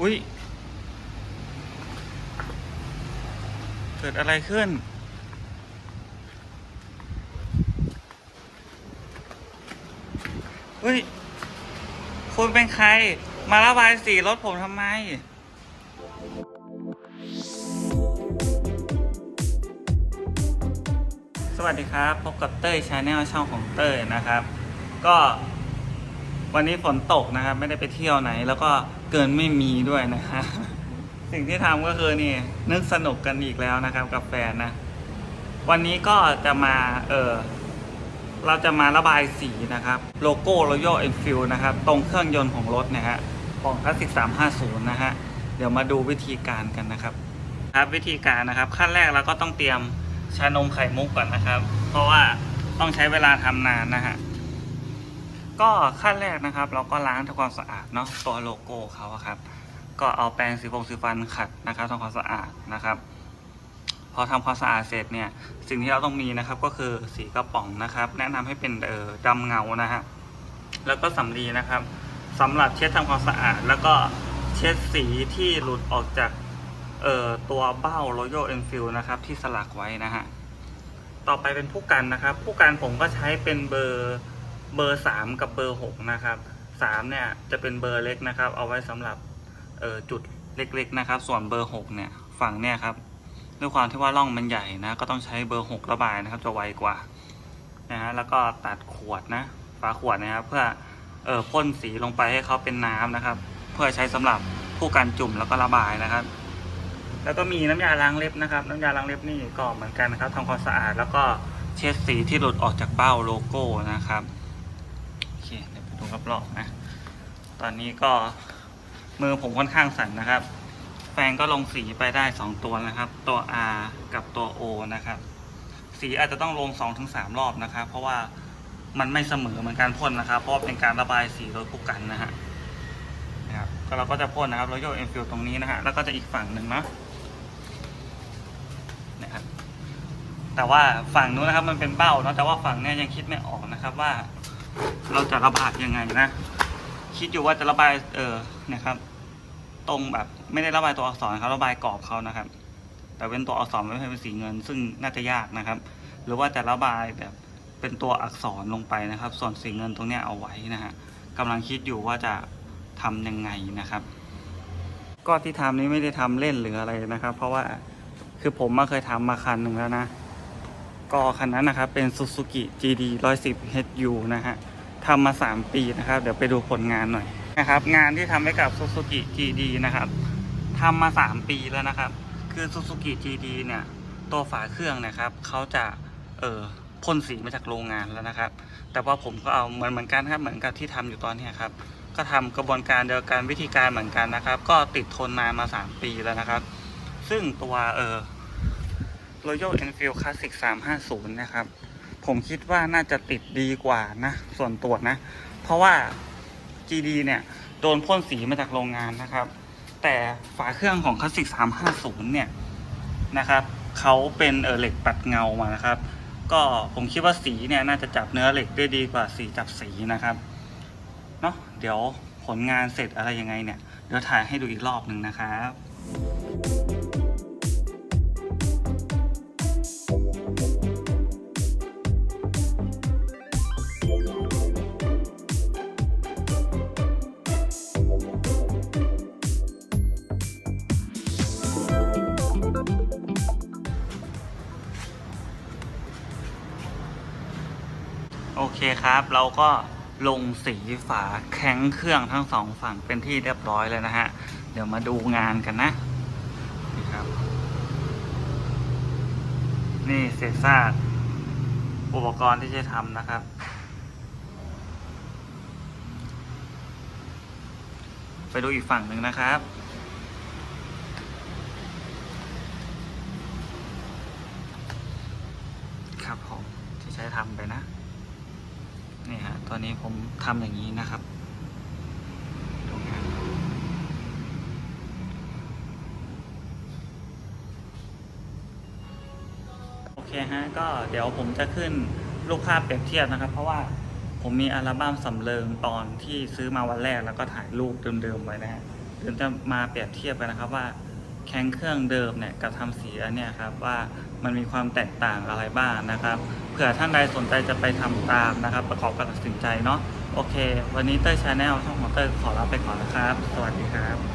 อุ้ย เกิดอะไรขึ้นเฮ้ย คุณเป็นใคร มาระบายสีรถผมทำไมสวัสดีครับ พบกับเต้ยชาแนลช่องของเต้ยนะครับ ก็ วันนี้ฝนตกนะครับ ไม่ได้ไปเที่ยวไหน แล้วก็เกินไม่มีด้วยนะฮะสิ่งที่ทำก็คือนี่นึกสนุกกันอีกแล้วนะครับ กับแฟนนะ วันนี้ก็จะมาเออเราจะมาระบายสีนะครับ โลโก้ Royal Enfield นะครับ ตรงเครื่องยนต์ของรถนะฮะของคลาสสิก350 นะฮะ เดี๋ยวมาดูวิธีการกันนะครับ ครับวิธีการนะครับ ขั้นแรกเราก็ต้องเตรียมชานมไข่มุกก่อนนะครับ เพราะว่าต้องใช้เวลาทำนานนะฮะ ก็ขั้นแรกนะครับ เราก็ล้างทำความสะอาดเนาะตัวโลโก้เขาครับ ก็เอาแปรงสีฟงสีฟันขัดนะครับทำความสะอาดนะครับ พอทำความสะอาดเสร็จเนี่ยสิ่งที่เราต้องมีนะครับก็คือสีกระป๋องนะครับ แนะนำให้เป็นเออดำเงานะฮะแล้วก็สำลีนะครับสำหรับเช็ดทำความสะอาด แล้วก็เช็ดสีที่หลุดออกจากเอ่อตัวเบ้า Royal Enfield นะครับที่สลักไว้นะฮะต่อไปเป็นผู้กันนะครับ ผู้กันผมก็ใช้เป็นเบอร์ เบอร์สามกับเบอร์หกนะครับสามเนี่ยจะเป็นเบอร์เล็กนะครับ เอาไว้สำหรับเออจุดเล็กๆนะครับ ส่วนเบอร์หกเนี่ยฝั่งเนี่ยครับด้วยความที่ว่าร่องมันใหญ่นะ ก็ต้องใช้เบอร์หกระบายนะครับ จะไวกว่านะฮะแล้วก็ตัดขวดนะฝาขวดนะครับเพื่อเออพ่นสีลงไปให้เขาเป็นน้ำนะครับ เพื่อใช้สำหรับผู้การจุ่มแล้วก็ระบายนะครับ แล้วก็มีน้ำยาล้างเล็บนะครับ น้ำยาล้างเล็บนี่ก็เหมือนกันนะครับทำความสะอาดแล้วก็เช็ดสีที่หลุดออกจากเบ้าโลโก้นะครับ เคเดี๋ยวไปดูรอบๆนะ ตอนนี้ก็มือผมค่อนข้างสั่นนะครับ แฟนก็ลงสีไปได้2ตัวนะครับ ตัว R กับตัว O นะครับ สีอาจจะต้องลง2-3รอบนะครับ เพราะว่ามันไม่เสมอเหมือนการพ่นนะครับ เพราะเป็นการระบายสีโดยผู้กันนะฮะนะครับก็เราก็จะพ่นนะครับ Royal Enfield ตรงนี้นะฮะแล้วก็จะอีกฝั่งหนึ่งเนาะนะครับแต่ว่าฝั่งนู้นนะครับมันเป็นเบ้าเนาะแต่ว่าฝั่งเนี้ยยังคิดไม่ออกนะครับว่า เราจะระบายยังไงนะคิดอยู่ว่าจะระบายเออนะครับ ตรงแบบไม่ได้ระบายตัวอักษรเขาระบายกรอบเขานะครับ แต่เป็นตัวอักษรไม่ใช่เป็นสีเงิน ซึ่งน่าจะยากนะครับ หรือว่าจะระบายแบบเป็นตัวอักษรลงไปนะครับ ส่วนสีเงินตรงนี้เอาไว้นะฮะกำลังคิดอยู่ว่าจะทำยังไงนะครับ ก็ที่ทำนี้ไม่ได้ทำเล่นหรืออะไรนะครับ เพราะว่าคือผมมาเคยทำมาคันหนึ่งแล้วนะ ก็คันนั้นนะครับ เป็น Suzuki GD 110 HU นะฮะทำมา 3 ปีนะครับ เดี๋ยวไปดูผลงานหน่อยนะครับ งานที่ทำให้กับ Suzuki GD นะครับทำมา 3 ปีแล้วนะครับ คือ Suzuki GD เนี่ย ตัวฝาเครื่องนะครับ เขาจะเออพ่นสีมาจากโรงงานแล้วนะครับ แต่ว่าผมก็เอาเหมือนเหมือนกันครับ เหมือนกับที่ทำอยู่ตอนนี้ครับ ก็ทำกระบวนการเดียวกันวิธีการเหมือนกันนะครับ ก็ติดทนนานมา 3 ปีแล้วนะครับ ซึ่งตัวเออ Royal Enfield Classic 350 นะครับ ผมคิดว่าน่าจะติดดีกว่านะ ส่วนตัวนะ เพราะว่า GD เนี่ย โดนพ่นสีมาจากโรงงานนะครับ แต่ฝาเครื่องของ Classic 350 เนี่ยนะครับเขาเป็นเออเหล็กปัดเงามานะครับ ก็ผมคิดว่าสีเนี่ยน่าจะจับเนื้อเหล็กได้ดีกว่าสีจับสีนะครับเนาะเดี๋ยวผลงานเสร็จอะไรยังไงเนี่ย เดี๋ยวถ่ายให้ดูอีกรอบหนึ่งนะครับ โอเคครับ เราก็ลงสีฝาแข้งเครื่องทั้งสองฝั่งเป็นที่เรียบร้อยแล้วนะฮะ เดี๋ยวมาดูงานกันนะ นี่ครับ นี่เศษซากอุปกรณ์ที่จะทำนะครับ ไปดูอีกฝั่งหนึ่งนะครับครับผมที่ใช้ทำไปนะ นี่ฮะ ตอนนี้ผมทำอย่างนี้นะครับดูงานโอเคฮะ ก็เดี๋ยวผมจะขึ้นรูปภาพเปรียบเทียบนะครับ เพราะว่าผมมีอัลบั้มสำเริงตอนที่ซื้อมาวันแรกแล้วก็ถ่ายรูปเดิมๆไว้นะฮะเดี๋ยวจะมาเปรียบเทียบกันนะครับว่าแข้งเครื่องเดิมเนี่ยกับทำสีอันเนี่ยครับว่า มันมีความแตกต่างอะไรบ้างนะครับ เผื่อท่านใดสนใจจะไปทำตามนะครับ ประกอบการตัดสินใจเนาะโอเค วันนี้เต้ยชาแนลช่องของเต้ยขอลาไปก่อนนะครับ สวัสดีครับ